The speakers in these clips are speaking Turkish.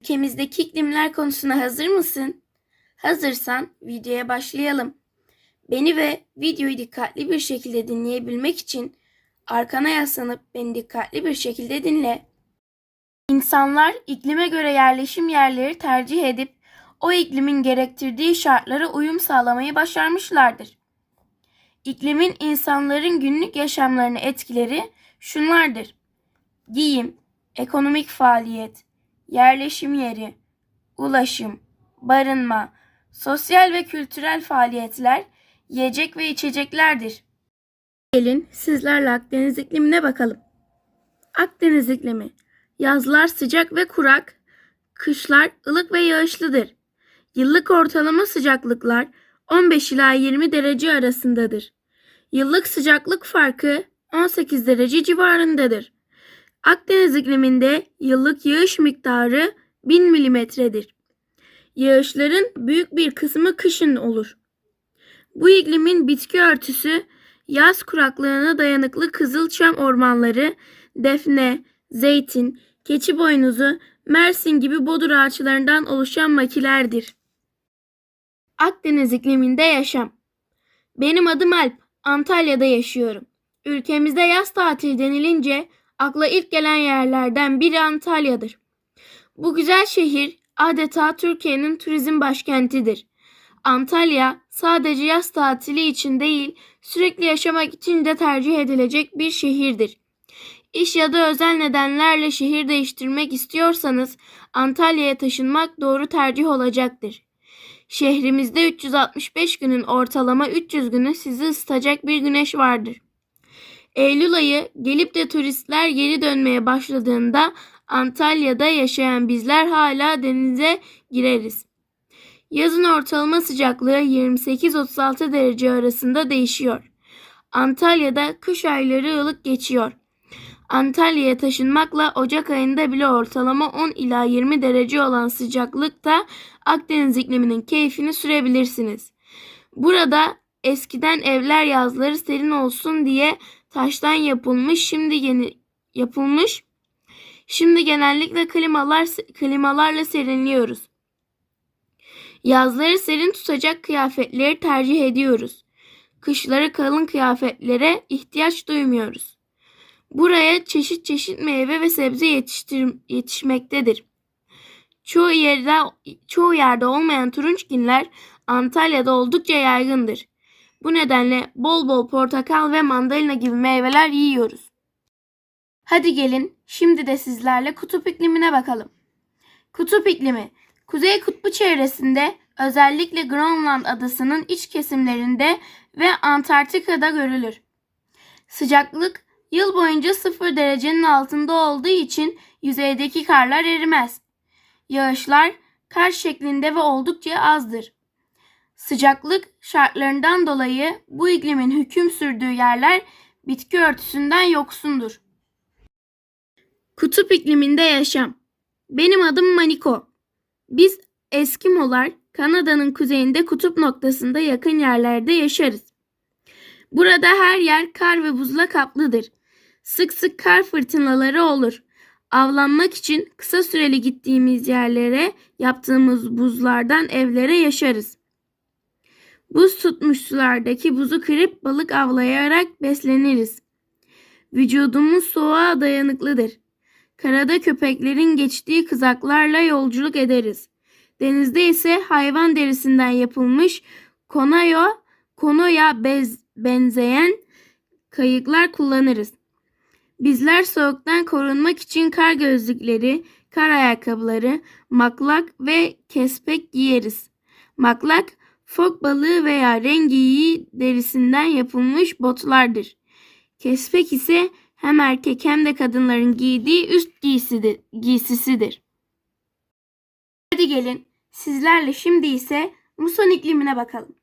Ülkemizdeki iklimler konusuna hazır mısın? Hazırsan videoya başlayalım. Beni ve videoyu dikkatli bir şekilde dinleyebilmek için arkana yaslanıp beni dikkatli bir şekilde dinle. İnsanlar iklime göre yerleşim yerleri tercih edip o iklimin gerektirdiği şartlara uyum sağlamayı başarmışlardır. İklimin insanların günlük yaşamlarını etkileri şunlardır. Giyim, ekonomik faaliyet, yerleşim yeri, ulaşım, barınma, sosyal ve kültürel faaliyetler, yiyecek ve içeceklerdir. Gelin sizlerle Akdeniz iklimine bakalım. Akdeniz iklimi yazlar sıcak ve kurak, kışlar ılık ve yağışlıdır. Yıllık ortalama sıcaklıklar 15 ila 20 derece arasındadır. Yıllık sıcaklık farkı 18 derece civarındadır. Akdeniz ikliminde yıllık yağış miktarı 1000 milimetredir. Yağışların büyük bir kısmı kışın olur. Bu iklimin bitki örtüsü yaz kuraklığına dayanıklı kızılçam ormanları, defne, zeytin, keçi boynuzu, mersin gibi bodur ağaçlarından oluşan makilerdir. Akdeniz ikliminde yaşam. Benim adım Alp. Antalya'da yaşıyorum. Ülkemizde yaz tatili denilince akla ilk gelen yerlerden biri Antalya'dır. Bu güzel şehir adeta Türkiye'nin turizm başkentidir. Antalya sadece yaz tatili için değil, sürekli yaşamak için de tercih edilecek bir şehirdir. İş ya da özel nedenlerle şehir değiştirmek istiyorsanız Antalya'ya taşınmak doğru tercih olacaktır. Şehrimizde 365 günün ortalama 300 günü sizi ısıtacak bir güneş vardır. Eylül ayı gelip de turistler geri dönmeye başladığında Antalya'da yaşayan bizler hala denize gireriz. Yazın ortalama sıcaklığı 28-36 derece arasında değişiyor. Antalya'da kış ayları ılık geçiyor. Antalya'ya taşınmakla Ocak ayında bile ortalama 10 ila 20 derece olan sıcaklıkta Akdeniz ikliminin keyfini sürebilirsiniz. Burada eskiden evler yazları serin olsun diye taştan yapılmış, şimdi yeni yapılmış. Şimdi genellikle klimalar klimalarla serinliyoruz. Yazları serin tutacak kıyafetleri tercih ediyoruz. Kışları kalın kıyafetlere ihtiyaç duymuyoruz. Buraya çeşit çeşit meyve ve sebze yetiştir yetişmektedir. Çoğu yerde çoğu yerde olmayan turunçgiller Antalya'da oldukça yaygındır. Bu nedenle bol bol portakal ve mandalina gibi meyveler yiyoruz. Hadi gelin şimdi de sizlerle kutup iklimine bakalım. Kutup iklimi Kuzey Kutbu çevresinde özellikle Grönland adasının iç kesimlerinde ve Antarktika'da görülür. Sıcaklık yıl boyunca 0 derecenin altında olduğu için yüzeydeki karlar erimez. Yağışlar kar şeklinde ve oldukça azdır. Sıcaklık şartlarından dolayı bu iklimin hüküm sürdüğü yerler bitki örtüsünden yoksundur. Kutup ikliminde yaşam. Benim adım Maniko. Biz Eskimolar Kanada'nın kuzeyinde kutup noktasında yakın yerlerde yaşarız. Burada her yer kar ve buzla kaplıdır. Sık sık kar fırtınaları olur. Avlanmak için kısa süreli gittiğimiz yerlere yaptığımız buzlardan evlere yaşarız. Buz tutmuş sulardaki buzu kırıp balık avlayarak besleniriz. Vücudumuz soğuğa dayanıklıdır. Karada köpeklerin geçtiği kızaklarla yolculuk ederiz. Denizde ise hayvan derisinden yapılmış konayo, konoya bez, benzeyen kayıklar kullanırız. Bizler soğuktan korunmak için kar gözlükleri, kar ayakkabıları, maklak ve kespek giyeriz. Maklak, fok balığı veya rengiyi derisinden yapılmış botlardır. Kespek ise hem erkek hem de kadınların giydiği üst giysisidir. Hadi gelin sizlerle şimdi ise muson iklimine bakalım.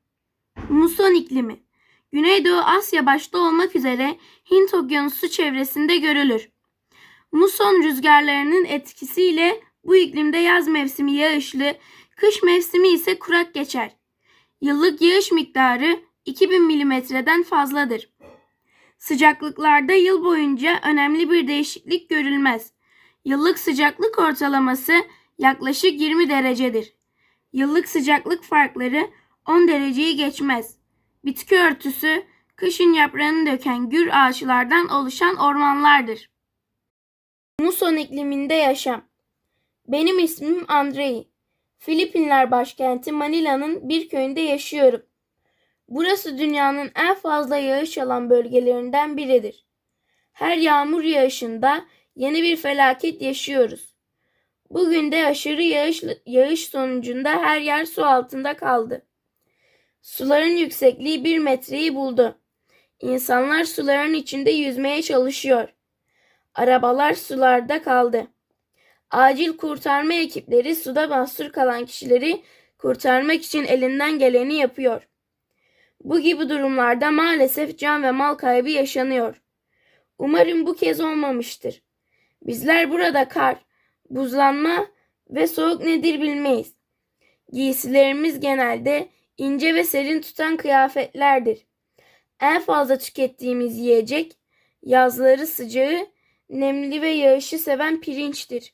Muson iklimi Güneydoğu Asya başta olmak üzere Hint Okyanusu çevresinde görülür. Muson rüzgarlarının etkisiyle bu iklimde yaz mevsimi yağışlı, kış mevsimi ise kurak geçer. Yıllık yağış miktarı 2000 milimetreden fazladır. Sıcaklıklarda yıl boyunca önemli bir değişiklik görülmez. Yıllık sıcaklık ortalaması yaklaşık 20 derecedir. Yıllık sıcaklık farkları 10 dereceyi geçmez. Bitki örtüsü kışın yaprağını döken gür ağaçlardan oluşan ormanlardır. Muson ikliminde yaşam. Benim ismim Andrei. Filipinler başkenti Manila'nın bir köyünde yaşıyorum. Burası dünyanın en fazla yağış alan bölgelerinden biridir. Her yağmur yağışında yeni bir felaket yaşıyoruz. Bugün de aşırı yağış, yağış sonucunda her yer su altında kaldı. Suların yüksekliği bir metreyi buldu. İnsanlar suların içinde yüzmeye çalışıyor. Arabalar sularda kaldı. Acil kurtarma ekipleri suda mahsur kalan kişileri kurtarmak için elinden geleni yapıyor. Bu gibi durumlarda maalesef can ve mal kaybı yaşanıyor. Umarım bu kez olmamıştır. Bizler burada kar, buzlanma ve soğuk nedir bilmeyiz. Giysilerimiz genelde ince ve serin tutan kıyafetlerdir. En fazla tükettiğimiz yiyecek yazları sıcağı, nemli ve yağışı seven pirinçtir.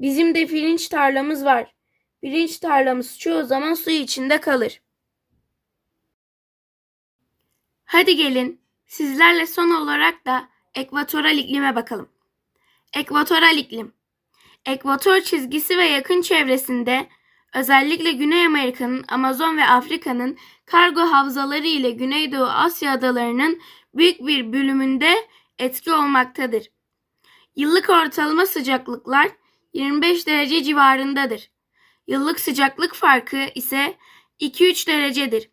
Bizim de pirinç tarlamız var. Pirinç tarlamız çoğu zaman su içinde kalır. Hadi gelin sizlerle son olarak da ekvatoral iklime bakalım. Ekvatoral iklim. Ekvator çizgisi ve yakın çevresinde özellikle Güney Amerika'nın, Amazon ve Afrika'nın kargo havzaları ile Güneydoğu Asya adalarının büyük bir bölümünde etki olmaktadır. Yıllık ortalama sıcaklıklar 25 derece civarındadır. Yıllık sıcaklık farkı ise 2-3 derecedir.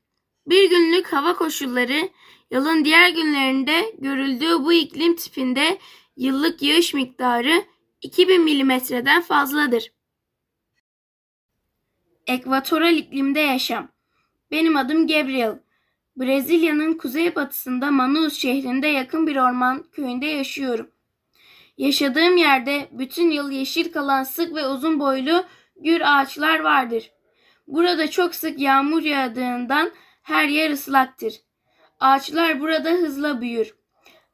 Bir günlük hava koşulları yılın diğer günlerinde görüldüğü bu iklim tipinde yıllık yağış miktarı 2000 milimetreden fazladır. Ekvatoral iklimde yaşam. Benim adım Gabriel. Brezilya'nın kuzeybatısında Manaus şehrinde yakın bir orman köyünde yaşıyorum. Yaşadığım yerde bütün yıl yeşil kalan sık ve uzun boylu gür ağaçlar vardır. Burada çok sık yağmur yağdığından her yer ıslaktır. Ağaçlar burada hızla büyür.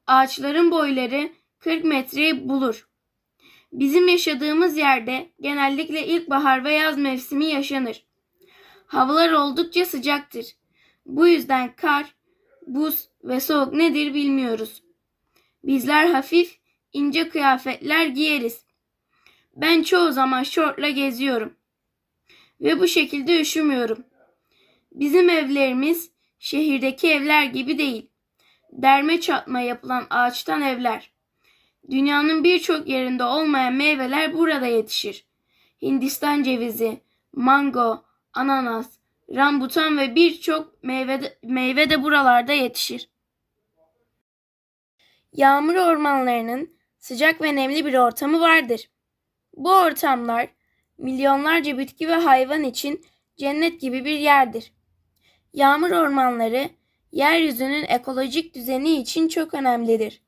Ağaçların boyları 40 metreyi bulur. Bizim yaşadığımız yerde genellikle ilkbahar ve yaz mevsimi yaşanır. Havalar oldukça sıcaktır. Bu yüzden kar, buz ve soğuk nedir bilmiyoruz. Bizler hafif, ince kıyafetler giyeriz. Ben çoğu zaman şortla geziyorum. Ve bu şekilde üşümüyorum. Bizim evlerimiz şehirdeki evler gibi değil. Derme çatma yapılan ağaçtan evler. Dünyanın birçok yerinde olmayan meyveler burada yetişir. Hindistan cevizi, mango, ananas, rambutan ve birçok meyve meyve de buralarda yetişir. Yağmur ormanlarının sıcak ve nemli bir ortamı vardır. Bu ortamlar milyonlarca bitki ve hayvan için cennet gibi bir yerdir. Yağmur ormanları yeryüzünün ekolojik düzeni için çok önemlidir.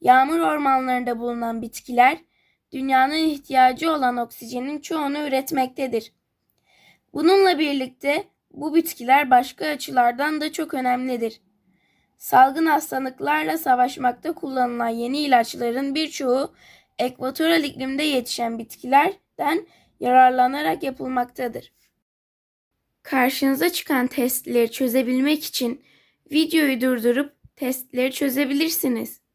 Yağmur ormanlarında bulunan bitkiler dünyanın ihtiyacı olan oksijenin çoğunu üretmektedir. Bununla birlikte bu bitkiler başka açılardan da çok önemlidir. Salgın hastalıklarla savaşmakta kullanılan yeni ilaçların birçoğu ekvatoral iklimde yetişen bitkilerden yararlanarak yapılmaktadır. Karşınıza çıkan testleri çözebilmek için videoyu durdurup testleri çözebilirsiniz.